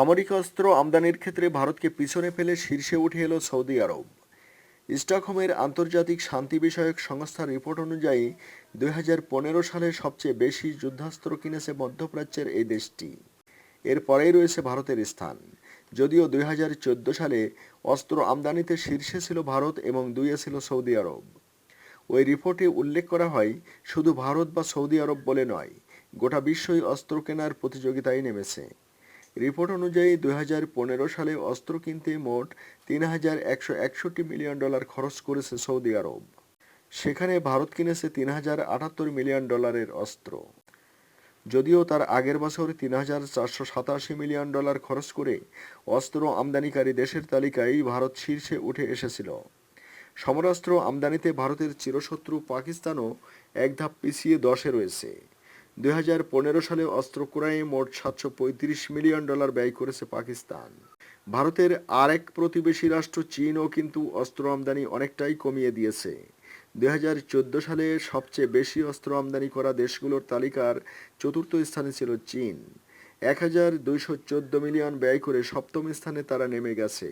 সামরিক অস্ত্র আমদানির ক্ষেত্রে ভারতকে পিছনে ফেলে শীর্ষে উঠে এলো সৌদি আরব। স্টকহোমের আন্তর্জাতিক শান্তি বিষয়ক সংস্থার রিপোর্ট অনুযায়ী, দুই হাজার পনেরো সালে সবচেয়ে বেশি যুদ্ধাস্ত্র কিনেছে মধ্যপ্রাচ্যের এই দেশটি। এরপরেই রয়েছে ভারতের স্থান। যদিও দুই হাজার চোদ্দ সালে অস্ত্র আমদানিতে শীর্ষে ছিল ভারত এবং দুইয়ে ছিল সৌদি আরব। ওই রিপোর্টে উল্লেখ করা হয়, শুধু ভারত বা সৌদি আরব বলে নয়, গোটা বিশ্বই অস্ত্র কেনার প্রতিযোগিতায় নেমেছে। রিপোর্ট অনুযায়ী দু হাজার পনেরো সালে অস্ত্র কিনতে মোট তিন হাজার একশো একষট্টি মিলিয়ন ডলার খরচ করেছে সৌদি আরব। সেখানে ভারত কিনেছে তিন হাজার আটাত্তর মিলিয়ন ডলারের অস্ত্র। যদিও তার আগের বছর তিন হাজার চারশো সাতাশি মিলিয়ন ডলার খরচ করে অস্ত্র আমদানিকারী দেশের তালিকায় ভারত শীর্ষে উঠে এসেছিল। সমরাস্ত্র আমদানিতে ভারতের চিরশত্রু পাকিস্তানও এক ধাপ পিছিয়ে দশে রয়েছে। দুই হাজার পনেরো সালে অস্ত্র ক্রয়ে মোট সাতশো পঁয়ত্রিশ মিলিয়ন ডলার ব্যয় করেছে পাকিস্তান। ভারতের আরেক প্রতিবেশী রাষ্ট্র চীনও কিন্তু অস্ত্র আমদানি অনেকটাই কমিয়ে দিয়েছে। দু হাজার চোদ্দ সালে সবচেয়ে বেশি অস্ত্র আমদানি করা দেশগুলোর তালিকার চতুর্থ স্থানে ছিল চীন। এক হাজার দুইশো চোদ্দ মিলিয়ন ব্যয় করে সপ্তম স্থানে তারা নেমে গেছে।